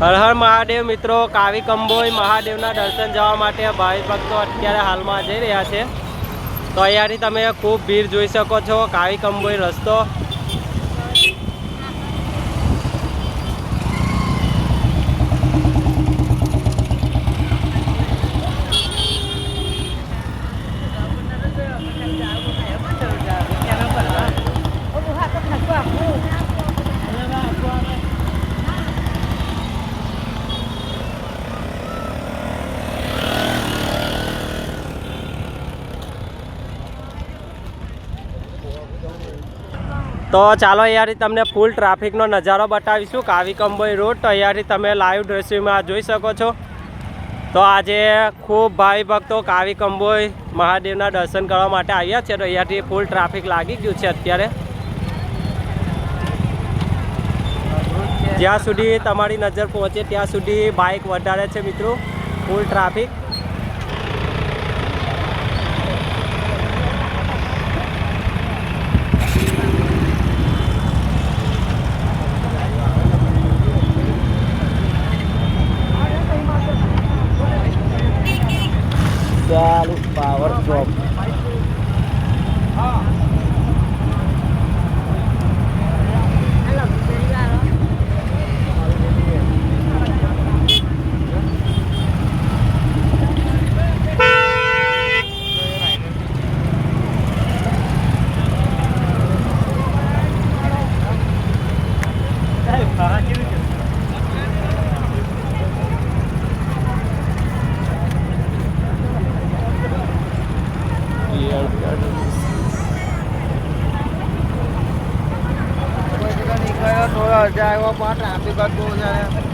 હર હર મહાદેવ મિત્રો, કાવી કંબોઈ મહાદેવના દર્શન જવા માટે ભાઈ ભક્તો અત્યારે હાલમાં જઈ રહ્યા છે. તો અહીંયાથી તમે ખૂબ ભીડ જોઈ શકો છો, કાવી કંબોઈ રસ્તો. તો ચાલો અહીંયાથી તમને ફૂલ ટ્રાફિકનો નજારો બતાવીશું. કાવી રોડ તો અહીંયાથી તમે લાઈવ દ્રશ્યમાં જોઈ શકો છો. તો આજે ખૂબ ભાવિ ભક્તો કાવી મહાદેવના દર્શન કરવા માટે આવ્યા છે. તો અહીંયાથી ફૂલ ટ્રાફિક લાગી ગયું છે અત્યારે. જ્યાં સુધી તમારી નજર પહોંચે ત્યાં સુધી બાઇક વધારે છે મિત્રો. Full traffic ચાલુ પાવર જોબ મજા આવ્યો પણ ટ્રાફિક હતું